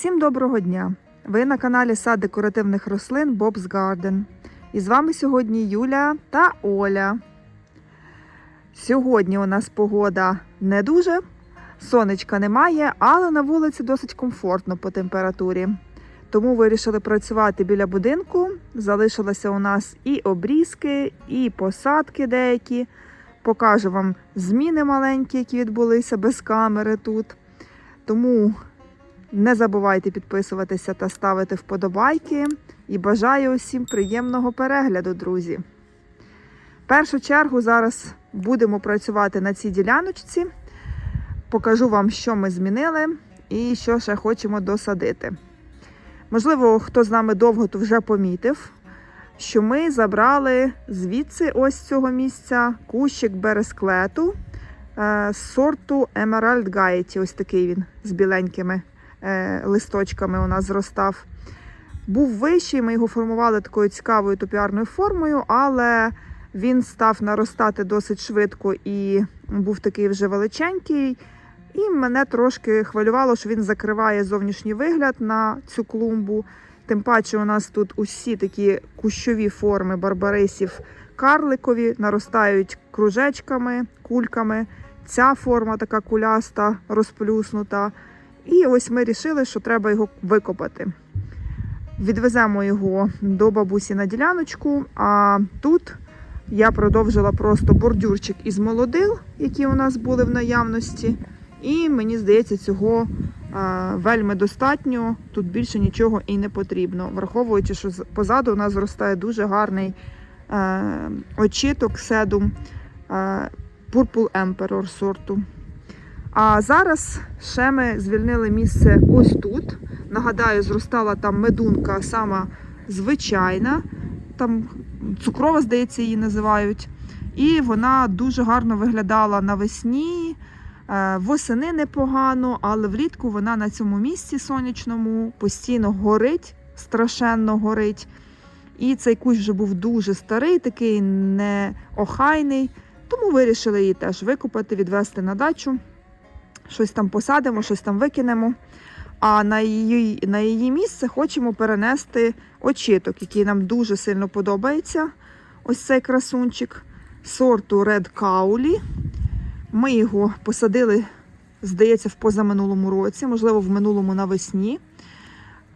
Усім доброго дня! Ви на каналі Сад декоративних рослин Bob's Garden. І з вами сьогодні Юля та Оля. Сьогодні у нас погода не дуже, сонечка немає, але на вулиці досить комфортно по температурі. Тому вирішили працювати біля будинку. Залишилося у нас і обрізки, і посадки деякі. Покажу вам зміни маленькі, які відбулися без камери тут. Тому не забувайте підписуватися та ставити вподобайки. І бажаю усім приємного перегляду, друзі. В першу чергу зараз будемо працювати на цій діляночці. Покажу вам, що ми змінили і що ще хочемо досадити. Можливо, хто з нами довго, то вже помітив, що ми забрали звідси ось цього місця кущик бересклету е, з сорту Emerald Gaiety. Ось такий він з біленькими листочками у нас зростав. Був вищий, ми його формували такою цікавою топіарною формою, але він став наростати досить швидко і був такий вже величенький. І мене трошки хвилювало, що він закриває зовнішній вигляд на цю клумбу. Тим паче, у нас тут усі такі кущові форми барбарисів карликові, наростають кружечками, кульками. Ця форма така куляста, розплюснута. І ось ми вирішили, що треба його викопати. Відвеземо його до бабусі на діляночку, а тут я продовжила просто бордюрчик із молодил, які у нас були в наявності. І мені здається, цього вельми достатньо. Тут більше нічого і не потрібно, враховуючи, що позаду у нас зростає дуже гарний е, очіток седум е, Purple Emperor сорту. А зараз ще ми звільнили місце ось тут. Нагадаю, зростала там медунка сама звичайна, там цукрова, здається, її називають. І вона дуже гарно виглядала навесні, е, восени непогано, але влітку вона на цьому місці сонячному постійно горить, страшенно горить. І цей кущ вже був дуже старий, такий неохайний. Тому вирішили її теж викопати, відвести на дачу. Щось там посадимо, щось там викинемо. А на її, на її місце хочемо перенести очіток, який нам дуже сильно подобається. Ось цей красунчик сорту Red Cowley. Ми його посадили, здається, в позаминулому році, можливо, в минулому навесні.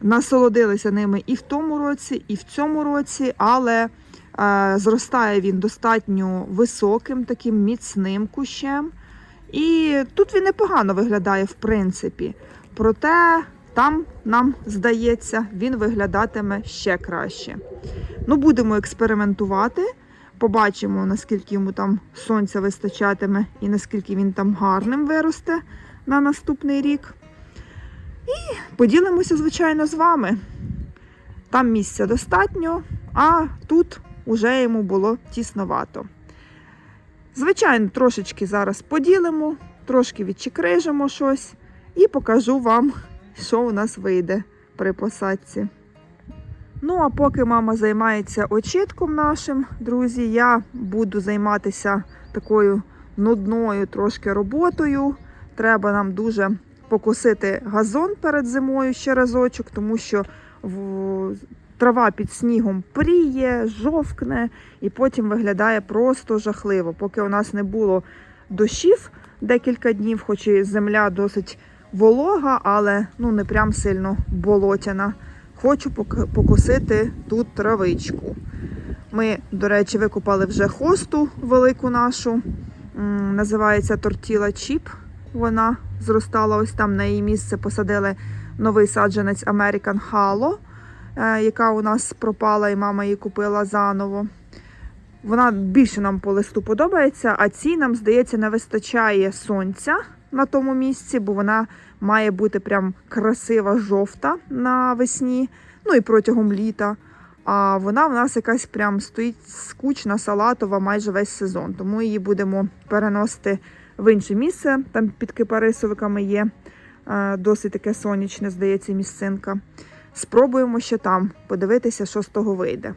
Насолодилися ними і в тому році, і в цьому році, але е, зростає він достатньо високим, таким міцним кущем. І тут він непогано виглядає, в принципі. Проте там, нам здається, він виглядатиме ще краще. Ну, будемо експериментувати. Побачимо, наскільки йому там сонця вистачатиме і наскільки він там гарним виросте на наступний рік. І поділимося, звичайно, з вами. Там місця достатньо, а тут уже йому було тісновато. Звичайно, трошечки зараз поділимо, трошки відчекрижимо щось і покажу вам, що у нас вийде при посадці. Ну, а поки мама займається очітком нашим, друзі, я буду займатися такою нудною трошки роботою. Треба нам дуже покосити газон перед зимою ще разочок, тому що в- трава під снігом пріє, жовкне і потім виглядає просто жахливо. Поки у нас не було дощів декілька днів, хоч і земля досить волога, але ну не прям сильно болотяна. Хочу пок- покосити тут травичку. Ми, до речі, викопали вже хосту велику нашу. Називається Тортіла Чіп. Вона зростала ось там на її місце. Посадили новий саджанець American Halo, яка у нас пропала, і мама її купила заново. Вона більше нам по листу подобається, а цій нам, здається, не вистачає сонця на тому місці, бо вона має бути прям красива жовта навесні, ну і протягом літа. А вона в нас якась прям стоїть скучна, салатова майже весь сезон. Тому її будемо переносити в інше місце. Там під кипарисовиками є е, досить таке сонячне, здається, місцинка. Спробуємо ще там подивитися, що з того вийде.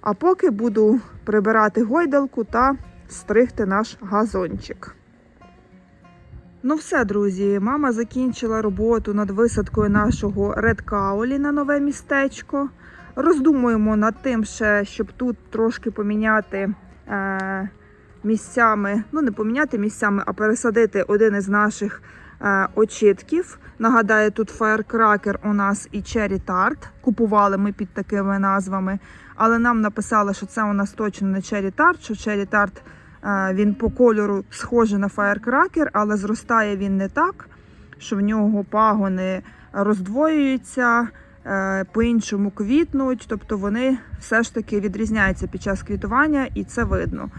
А поки буду прибирати гойдалку та стригти наш газончик. Ну все, друзі, мама закінчила роботу над висадкою нашого редкаулі на нове містечко. Роздумуємо над тим, ще, щоб тут трошки поміняти е, місцями, ну не поміняти місцями, а пересадити один із наших очітків. Нагадаю, тут фаєркракер у нас і Cherry Tart. Купували ми під такими назвами. Але нам написали, що це у нас точно не Cherry Tart, що Tart е, він по кольору схожий на фаєркракер, але зростає він не так, що в нього пагони роздвоюються, е, по-іншому квітнуть, тобто вони все ж таки відрізняються під час квітування, і це видно.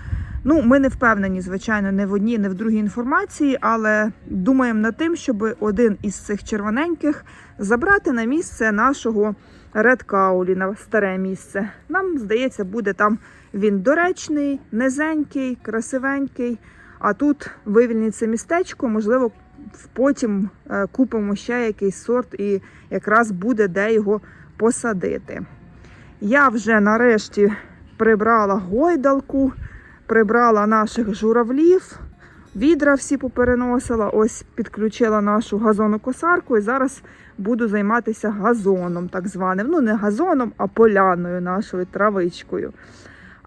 Ну, ми не впевнені, звичайно, не в одній, не в другій інформації, але думаємо над тим, щоб один із цих червоненьких забрати на місце нашого Red Каулі, на старе місце. Нам здається, буде там він доречний, низенький, красивенький. А тут вивільниться містечко, можливо, потім е, купимо ще якийсь сорт і якраз буде де його посадити. Я вже нарешті прибрала гойдалку, прибрала наших журавлів, відра всі попереносила, ось підключила нашу газонокосарку і зараз буду займатися газоном, так званим. Ну, не газоном, а поляною нашою травичкою.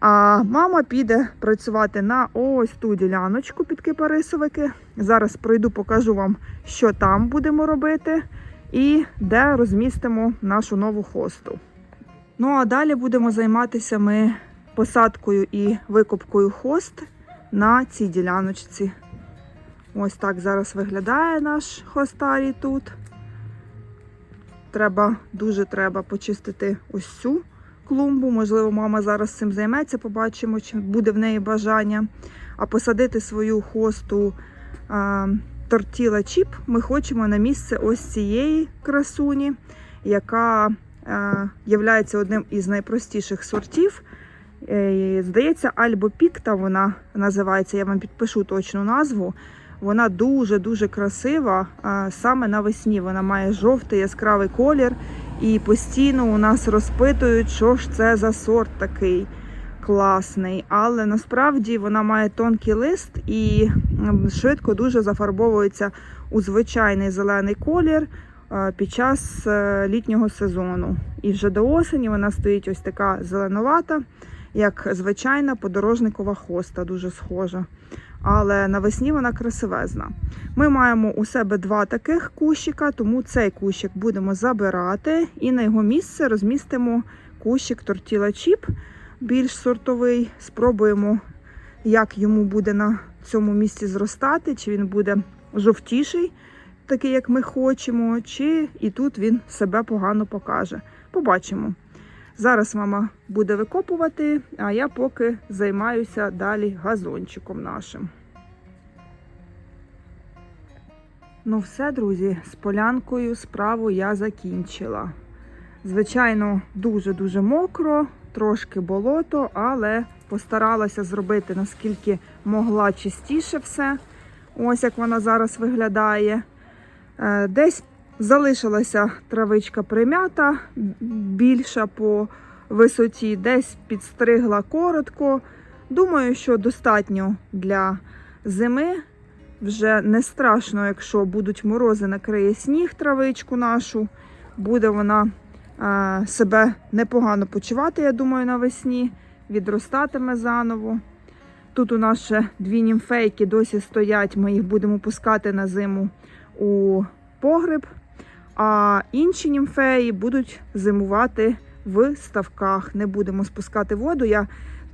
А мама піде працювати на ось ту діляночку під кипарисовики. Зараз пройду, покажу вам, що там будемо робити і де розмістимо нашу нову хосту. Ну а далі будемо займатися ми посадкою і викопкою хост на цій діляночці. Ось так зараз виглядає наш хостарій тут. Треба, дуже треба почистити ось цю клумбу. Можливо, мама зараз цим займеться, побачимо, чи буде в неї бажання. А посадити свою хосту а, тортіла чіп ми хочемо на місце ось цієї красуні, яка а, є одним із найпростіших сортів. Е, Здається, Альбо Пікта вона називається, я вам підпишу точну назву. Вона дуже-дуже красива. Саме навесні вона має жовтий яскравий колір. І постійно у нас розпитують, що ж це за сорт такий класний. Але насправді вона має тонкий лист і швидко дуже зафарбовується у звичайний зелений колір е, під час е, літнього сезону. І вже до осені вона стоїть ось така зеленувата, як звичайна подорожникова хоста, дуже схожа. Але навесні вона красивезна. Ми маємо у себе два таких кущика, тому цей кущик будемо забирати і на його місце розмістимо кущик тортіла чіп, більш сортовий. Спробуємо, як йому буде на цьому місці зростати, чи він буде жовтіший, такий, як ми хочемо, чи і тут він себе погано покаже. Побачимо. Зараз мама буде викопувати, а я поки займаюся далі газончиком нашим. Ну все, друзі, з полянкою справу я закінчила. Звичайно, дуже-дуже мокро, трошки болото, але постаралася зробити наскільки могла чистіше все. Ось як вона зараз виглядає. Е, Десь залишилася травичка примята, більша по висоті, десь підстригла коротко. Думаю, що достатньо для зими. Вже не страшно, якщо будуть морози, накриє сніг травичку нашу. Буде вона а, себе непогано почувати, я думаю, навесні. Відростатиме заново. Тут у нас ще дві німфейки досі стоять. Ми їх будемо пускати на зиму у погреб. А інші німфеї будуть зимувати в ставках. Не будемо спускати воду. Я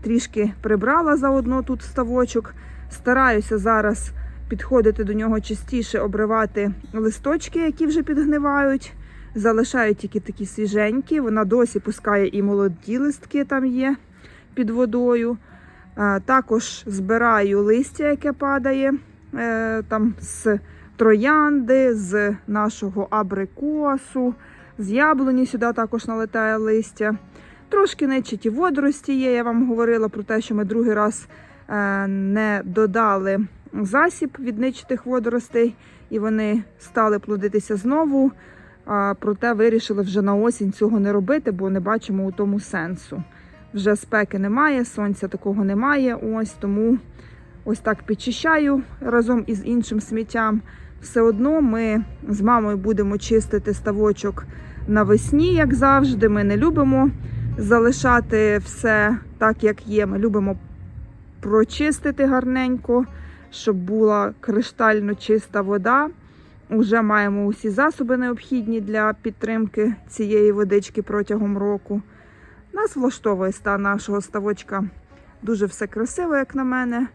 трішки прибрала заодно тут ставочок. Стараюся зараз підходити до нього частіше, обривати листочки, які вже підгнивають. Залишаю тільки такі свіженькі. Вона досі пускає і молоді листки там є під водою. Також збираю листя, яке падає е, там з троянди, з нашого абрикосу, з яблуні сюди також налетає листя. Трошки нечиті водорості є. Я вам говорила про те, що ми другий раз е, не додали засіб від нечитих водоростей, і вони стали плодитися знову. Проте вирішили вже на осінь цього не робити, бо не бачимо у тому сенсу. Вже спеки немає, сонця такого немає. Ось тому ось так підчищаю разом із іншим сміттям. Все одно ми з мамою будемо чистити ставочок навесні, як завжди. Ми не любимо залишати все так, як є. Ми любимо прочистити гарненько, щоб була криштально чиста вода. Уже маємо усі засоби необхідні для підтримки цієї водички протягом року. Нас влаштовує стан нашого ставочка. Дуже все красиво, як на мене,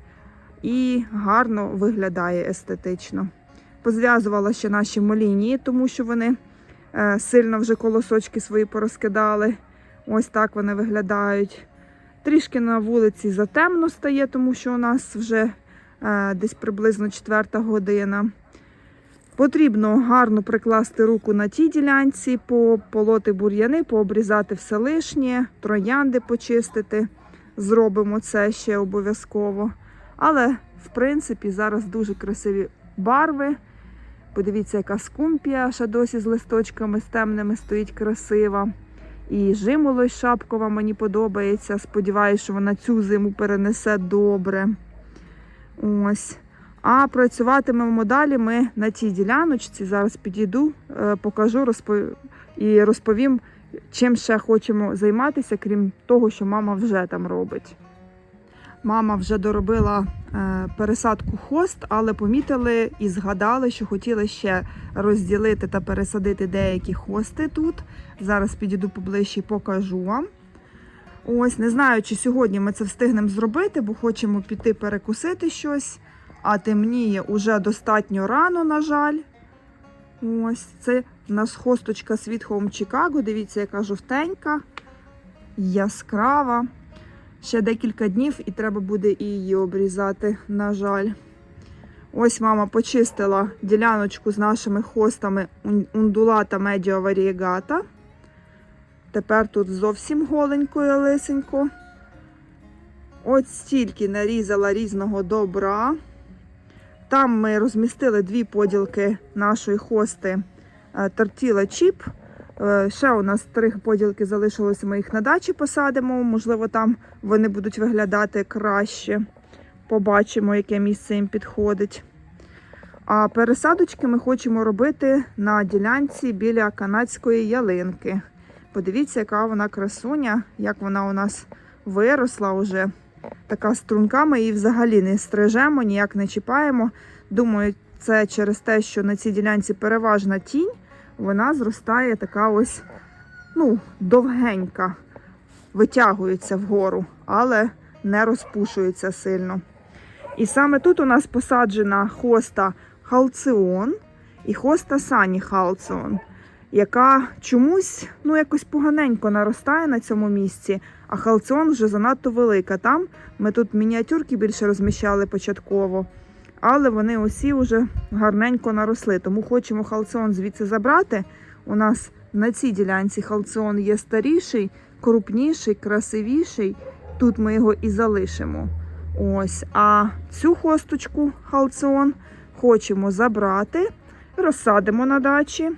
і гарно виглядає естетично. Позв'язувала ще наші молінії, тому що вони е, сильно вже колосочки свої порозкидали. Ось так вони виглядають. Трішки на вулиці затемно стає, тому що у нас вже е, десь приблизно четверта година. Потрібно гарно прикласти руку на тій ділянці, пополоти бур'яни, пообрізати все лишнє, троянди почистити. Зробимо це ще обов'язково. Але, в принципі, зараз дуже красиві барви. Подивіться, яка скумпія ще досі з листочками з темними стоїть красива. І жимолость шапкова мені подобається. Сподіваюся, що вона цю зиму перенесе добре. Ось. А працюватимемо далі ми на тій діляночці. Зараз підійду, е, покажу розпо- і розповім, чим ще хочемо займатися, крім того, що мама вже там робить. Мама вже доробила е, пересадку хост, але помітили і згадали, що хотіли ще розділити та пересадити деякі хости тут. Зараз підійду поближче і покажу вам. Ось, не знаю, чи сьогодні ми це встигнемо зробити, бо хочемо піти перекусити щось, а темніє уже достатньо рано, на жаль. Ось, це у нас хосточка Sweet Home Chicago. Дивіться, яка жовтенька, яскрава. Ще декілька днів і треба буде і її обрізати, на жаль. Ось мама почистила діляночку з нашими хостами ундулата медіо варієгата. Тепер тут зовсім голенько і лисенько. От стільки нарізала різного добра. Там ми розмістили дві поділки нашої хости е, тортіла чіп. Е, Ще у нас три поділки залишилося, ми їх на дачі посадимо. Можливо, там вони будуть виглядати краще. Побачимо, яке місце їм підходить. А пересадочки ми хочемо робити на ділянці біля канадської ялинки. Подивіться, яка вона красуня, як вона у нас виросла вже. Така струнка, ми її взагалі не стрижемо, ніяк не чіпаємо. Думаю, це через те, що на цій ділянці переважна тінь, вона зростає така ось, ну, довгенька, витягується вгору, але не розпушується сильно. І саме тут у нас посаджена хоста халціон і хоста сані халціон, яка чомусь ну, якось поганенько наростає на цьому місці, а халціон вже занадто велика. Там ми тут мініатюрки більше розміщали початково, але вони усі вже гарненько наросли. Тому хочемо халціон звідси забрати. У нас на цій ділянці халціон є старіший, крупніший, красивіший. Тут ми його і залишимо. Ось, а цю хосточку халціон хочемо забрати, розсадимо на дачі.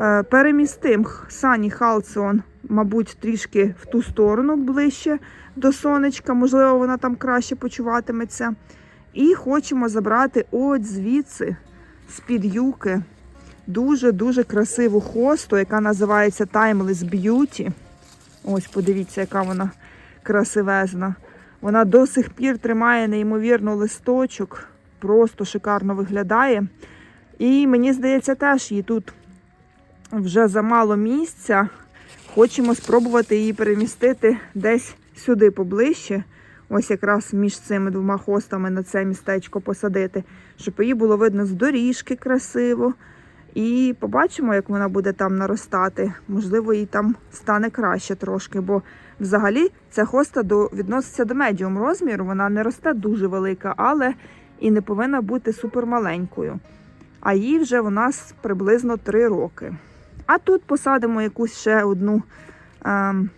Е, Перемістимо сані халціон, мабуть, трішки в ту сторону ближче до сонечка, можливо, вона там краще почуватиметься. І хочемо забрати от звідси, з-під юки, дуже-дуже красиву хосту, яка називається Timeless Beauty. Ось, подивіться, яка вона красивезна. Вона до сих пір тримає неймовірно листочок, просто шикарно виглядає. І мені здається, теж їй тут вже замало місця. Хочемо спробувати її перемістити десь сюди поближче. Ось якраз між цими двома хостами на це містечко посадити, щоб її було видно з доріжки красиво. І побачимо, як вона буде там наростати. Можливо, їй там стане краще трошки, бо взагалі ця хоста до, відноситься до медіум розміру. Вона не росте дуже велика, але і не повинна бути супермаленькою. А їй вже у нас приблизно 3 роки. А тут посадимо якусь ще одну. Ем,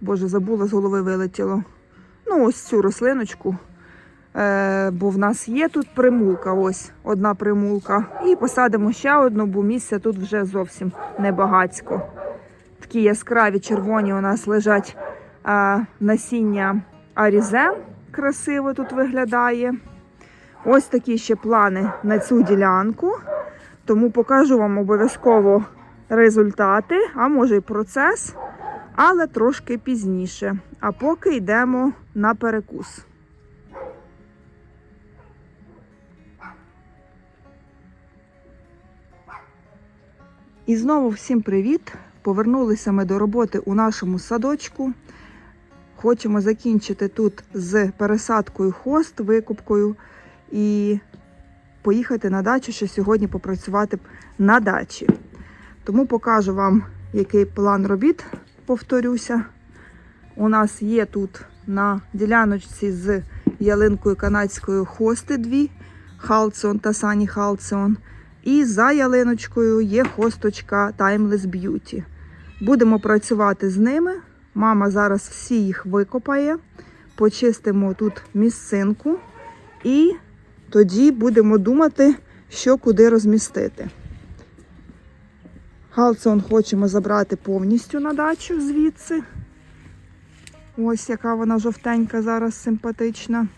Боже, забула з голови вилетіло. Ну, ось цю рослиночку. Е, бо в нас є тут примулка, ось одна примулка. І посадимо ще одну, бо місця тут вже зовсім небагацько. Такі яскраві червоні у нас лежать е, насіння арізе, красиво тут виглядає. Ось такі ще плани на цю ділянку. Тому покажу вам обов'язково результати, а може й процес, але трошки пізніше. А поки йдемо на перекус. І знову всім привіт! Повернулися ми до роботи у нашому садочку. Хочемо закінчити тут з пересадкою хост, викупкою і поїхати на дачу, що сьогодні попрацювати на дачі. Тому покажу вам, який план робіт, повторюся. У нас є тут на діляночці з ялинкою канадською хости дві, Халцион та Сані Халцион. І за ялиночкою є хосточка Timeless Beauty. Будемо працювати з ними. Мама зараз всі їх викопає, почистимо тут місцинку і тоді будемо думати, що куди розмістити. Халцион хочемо забрати повністю на дачу звідси. Ось яка вона жовтенька зараз симпатична.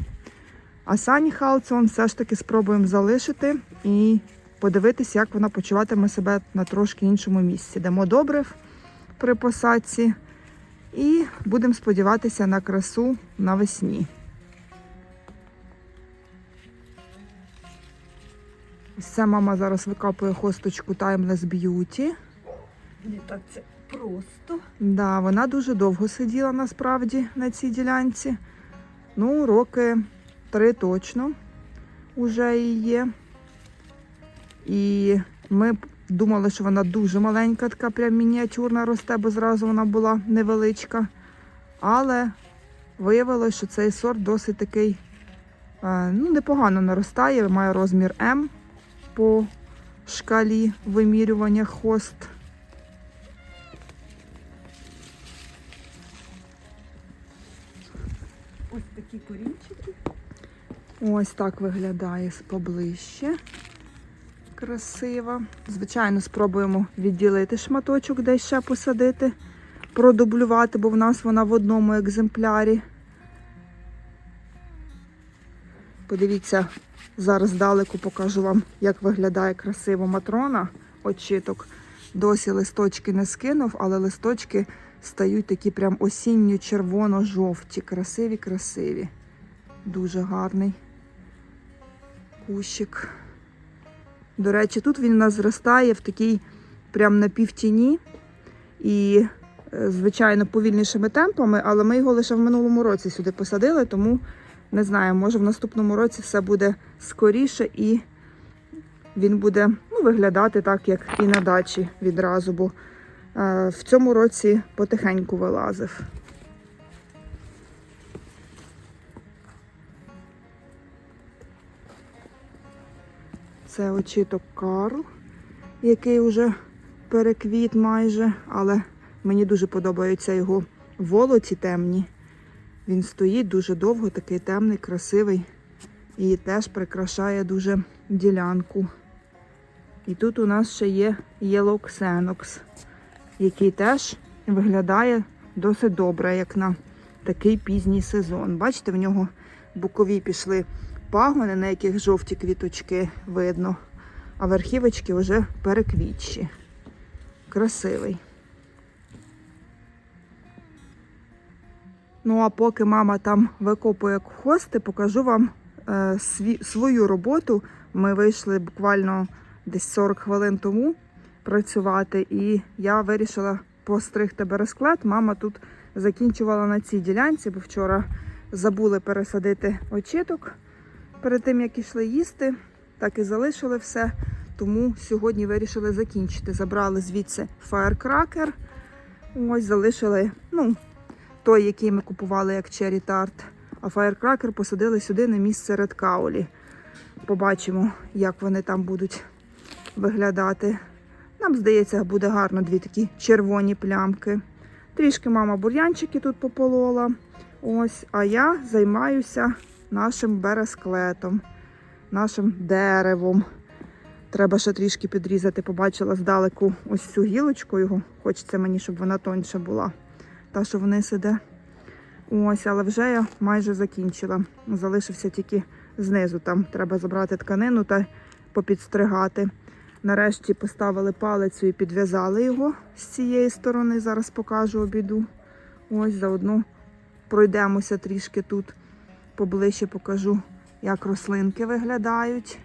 А Сані Халцион все ж таки спробуємо залишити і подивитися, як вона почуватиме себе на трошки іншому місці. Дамо добрив при посадці і будемо сподіватися на красу навесні. Ось це мама зараз викапує хосточку Timeless Beauty. Так це просто. Да, вона дуже довго сиділа насправді на цій ділянці. Ну, роки три точно вже є. І ми думали, що вона дуже маленька, така прям мініатюрна росте, бо зразу вона була невеличка. Але виявилося, що цей сорт досить такий е, ну, непогано наростає, має розмір М по шкалі вимірювання хост. Ось так виглядає поближче. Красиво. Звичайно, спробуємо відділити шматочок, де ще посадити, продублювати, бо в нас вона в одному екземплярі. Подивіться, зараз здалеку покажу вам, як виглядає красиво матрона очіток. Досі листочки не скинув, але листочки стають такі прям осінньо-червоно-жовті. Красиві, красиві. Дуже гарний кущик. До речі, тут він у нас зростає в такій прям на півтіні і, е, звичайно, повільнішими темпами, але ми його лише в минулому році сюди посадили, тому не знаю, може в наступному році все буде скоріше і він буде ну, виглядати так, як і на дачі відразу, бо е, в цьому році потихеньку вилазив. Це очіток Карл, який вже переквіт майже, але мені дуже подобаються його волоці темні. Він стоїть дуже довго, такий темний, красивий і теж прикрашає дуже ділянку. І тут у нас ще є Yellow Xenox, який теж виглядає досить добре, як на такий пізній сезон. Бачите, в нього бокові пішли пагони, на яких жовті квіточки видно, а верхівочки вже переквітчі. Красивий. Ну, а поки мама там викопує хости, покажу вам е, сві, свою роботу. Ми вийшли буквально десь 40 хвилин тому працювати, і я вирішила постригти бересклет. Мама тут закінчувала на цій ділянці, бо вчора забули пересадити очіток перед тим, як ішли їсти, так і залишили все. Тому сьогодні вирішили закінчити. Забрали звідси фаєркракер. Ось залишили, ну, той, який ми купували як Cherry Tart. А фаєркракер посадили сюди на місце Red Каулі. Побачимо, як вони там будуть виглядати. Нам здається, буде гарно дві такі червоні плямки. Трішки мама бур'янчики тут пополола. Ось, а я займаюся нашим бересклетом, нашим деревом. Треба ще трішки підрізати. Побачила здалеку ось цю гілочку його. Хочеться мені, щоб вона тоньша була. Та, що вниз іде. Ось, але вже я майже закінчила. Залишився тільки знизу. Там треба забрати тканину та попідстригати. Нарешті поставили палицю і підв'язали його з цієї сторони. Зараз покажу обіду. Ось заодно пройдемося трішки тут поближче покажу, як рослинки виглядають.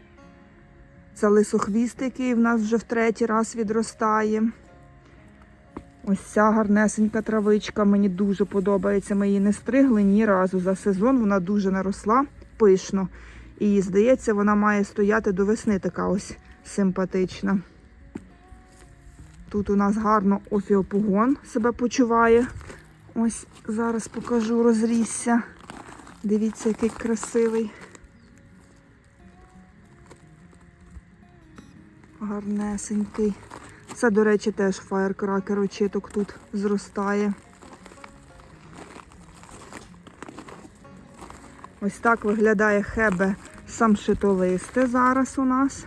Це лисохвіст, який в нас вже в третій раз відростає. Ось ця гарнесенька травичка. Мені дуже подобається. Ми її не стригли ні разу за сезон. Вона дуже наросла пишно. І здається, вона має стояти до весни така ось симпатична. Тут у нас гарно офіопогон себе почуває. Ось зараз покажу, розрісся. Дивіться, який красивий. Гарнесенький. Це, до речі, теж фаєркракер очіток тут зростає. Ось так виглядає хебе самшитолисте зараз у нас.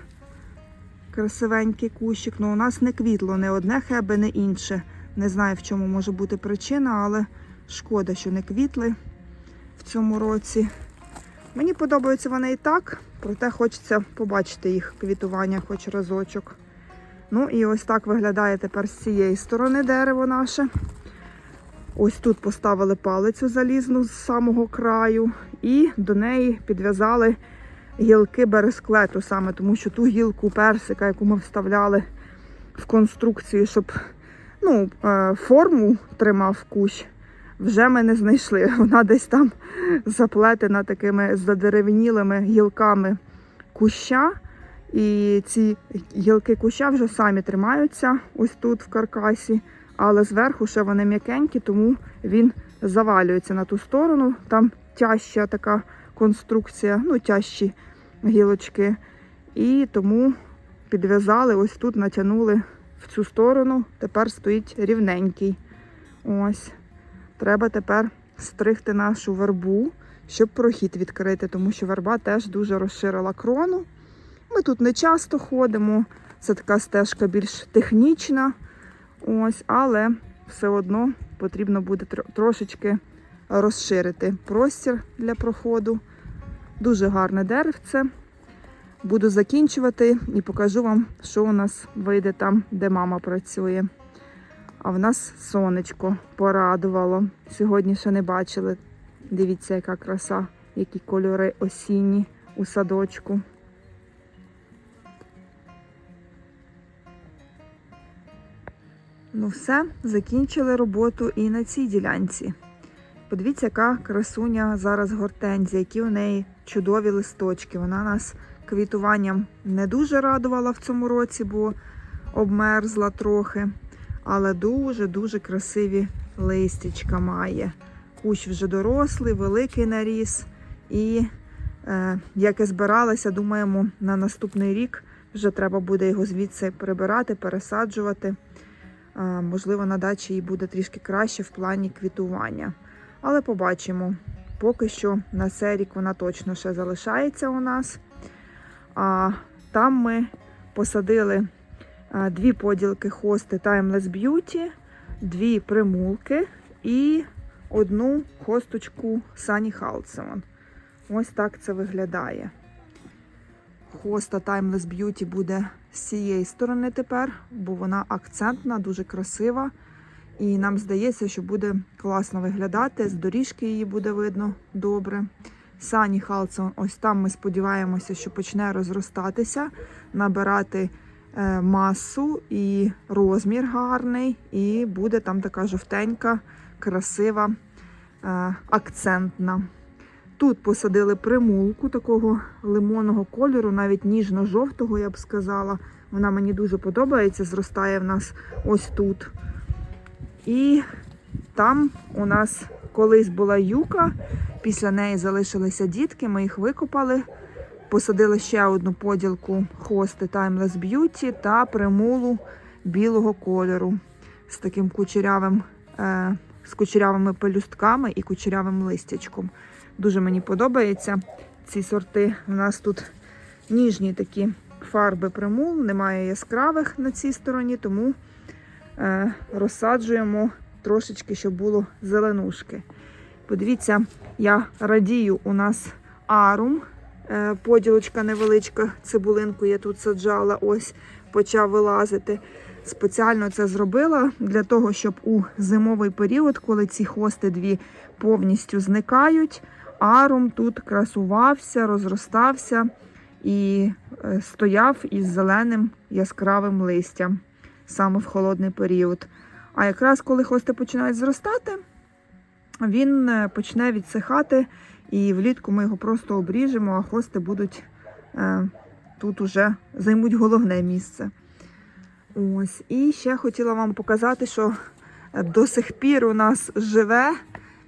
Красивенький кущик. Ну, у нас не квітло не одне хебе, не інше. Не знаю, в чому може бути причина, але шкода, що не квітли цьому році. Мені подобаються вони і так, проте хочеться побачити їх квітування хоч разочок. Ну і ось так виглядає тепер з цієї сторони дерево наше. Ось тут поставили палицю залізну з самого краю, і до неї підв'язали гілки бересклету саме, тому що ту гілку персика, яку ми вставляли в конструкцію, щоб ну, е, форму тримав кущ, вже ми не знайшли. Вона десь там заплетена такими задеревнілими гілками куща. І ці гілки куща вже самі тримаються ось тут в каркасі, але зверху ще вони м'якенькі, тому він завалюється на ту сторону. Там тяжча така конструкція, ну тяжчі гілочки. І тому підв'язали, ось тут натягнули в цю сторону. Тепер стоїть рівненький. Ось. Треба тепер стригти нашу вербу, щоб прохід відкрити, тому що верба теж дуже розширила крону. Ми тут не часто ходимо, це така стежка більш технічна. Ось, але все одно потрібно буде трошечки розширити простір для проходу. Дуже гарне деревце. Буду закінчувати і покажу вам, що у нас вийде там, де мама працює. А в нас сонечко порадувало. Сьогодні ще не бачили. Дивіться, яка краса, які кольори осінні у садочку. Ну все, закінчили роботу і на цій ділянці. Подивіться, яка красуня зараз гортензія, які у неї чудові листочки. Вона нас квітуванням не дуже радувала в цьому році, бо обмерзла трохи. Але дуже-дуже красиві листячка має. Кущ вже дорослий, великий наріс. І е, як і збиралася, думаємо, на наступний рік вже треба буде його звідси прибирати, пересаджувати. Е, можливо, на дачі їй буде трішки краще в плані квітування. Але побачимо. Поки що на цей рік вона точно ще залишається у нас. А там ми посадили дві поділки хости Timeless Beauty, дві примулки і одну хосточку Sunny Halcyon. Ось так це виглядає. Хоста Timeless Beauty буде з цієї сторони тепер, бо вона акцентна, дуже красива. І нам здається, що буде класно виглядати. З доріжки її буде видно добре. Сані Халсон, ось там ми сподіваємося, що почне розростатися, набирати масу і розмір гарний, і буде там така жовтенька, красива, е, акцентна. Тут посадили примулку такого лимонного кольору, навіть ніжно-жовтого, я б сказала. Вона мені дуже подобається, зростає в нас ось тут. І там у нас колись була юка, після неї залишилися дітки, ми їх викопали. Посадили ще одну поділку хости Timeless Beauty та примулу білого кольору з таким кучерявим, е, з кучерявими пелюстками і кучерявим листячком. Дуже мені подобається ці сорти. У нас тут ніжні такі фарби примул, немає яскравих на цій стороні, тому е, розсаджуємо трошечки, щоб було зеленушки. Подивіться, я радію, у нас арум. Е, Поділочка невеличка, цибулинку я тут саджала, ось почав вилазити. Спеціально це зробила для того, щоб у зимовий період, коли ці хости дві повністю зникають, арум тут красувався, розростався і е, стояв із зеленим яскравим листям саме в холодний період. А якраз коли хости починають зростати, він е, почне відсихати, і влітку ми його просто обріжемо, а хости будуть е, тут уже займуть головне місце. Ось. І ще хотіла вам показати, що до сих пір у нас живе,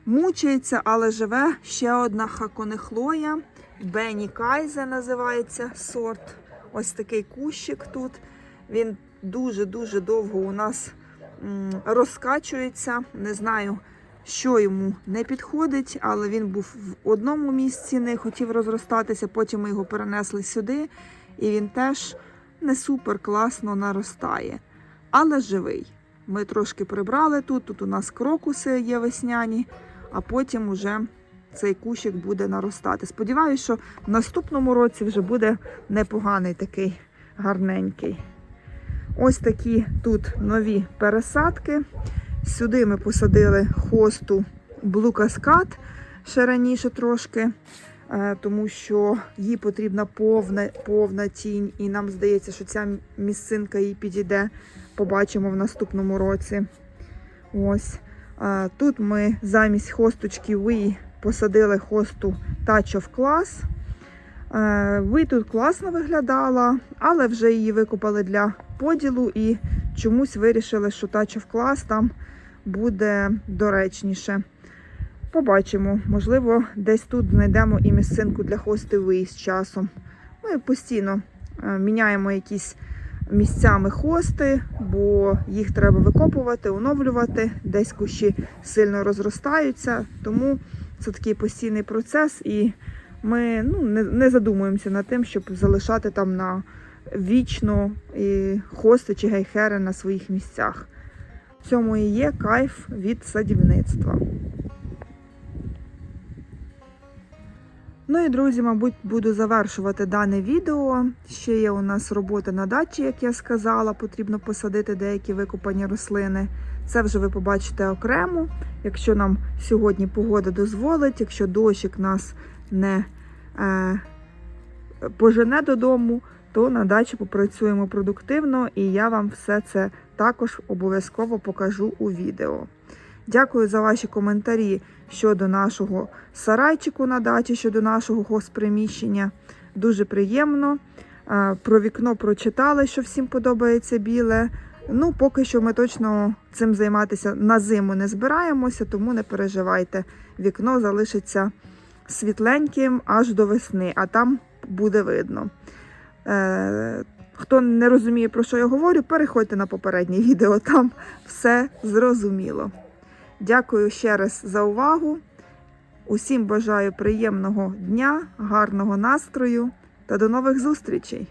мучається, але живе ще одна хаконехлоя. Бені Кайзе називається сорт. Ось такий кущик тут. Він дуже-дуже довго у нас розкачується. Не знаю, що йому не підходить, але він був в одному місці, не хотів розростатися. Потім ми його перенесли сюди, і він теж не супер класно наростає, але живий. Ми трошки прибрали тут. Тут у нас крокуси є весняні, а потім уже цей кущик буде наростати. Сподіваюся, що в наступному році вже буде непоганий такий гарненький. Ось такі тут нові пересадки. Сюди ми посадили хосту Blue Cascade ще раніше трошки, е, тому що їй потрібна повна, повна тінь, і нам здається, що ця місцинка їй підійде. Побачимо в наступному році. Ось. Е, Тут ми замість хосточки Wii посадили хосту Touch of Class. Е, Ви тут класно виглядала, але вже її викопали для поділу і чомусь вирішили, що of Class там буде доречніше. Побачимо, можливо, десь тут знайдемо і місцинку для хости з часом. Ми постійно е, міняємо якісь місцями хости, бо їх треба викопувати, оновлювати. Десь кущі сильно розростаються, тому це такий постійний процес, і ми ну, не, не задумуємося над тим, щоб залишати там на вічно хости чи гейхери на своїх місцях. В цьому і є кайф від садівництва. Ну і друзі, мабуть, буду завершувати дане відео. Ще є у нас робота на дачі, як я сказала, потрібно посадити деякі викопані рослини. Це вже ви побачите окремо. Якщо нам сьогодні погода дозволить, якщо дощик нас не е, пожене додому, то на дачі попрацюємо продуктивно, і я вам все це також обов'язково покажу у відео. Дякую за ваші коментарі щодо нашого сарайчику на дачі, щодо нашого госприміщення. Дуже приємно. Про вікно прочитали, що всім подобається біле. Ну, поки що ми точно цим займатися на зиму не збираємося, тому не переживайте. Вікно залишиться світленьким аж до весни, а там буде видно. Е, Хто не розуміє, про що я говорю, переходьте на попереднє відео, там все зрозуміло. Дякую ще раз за увагу. Усім бажаю приємного дня, гарного настрою та до нових зустрічей!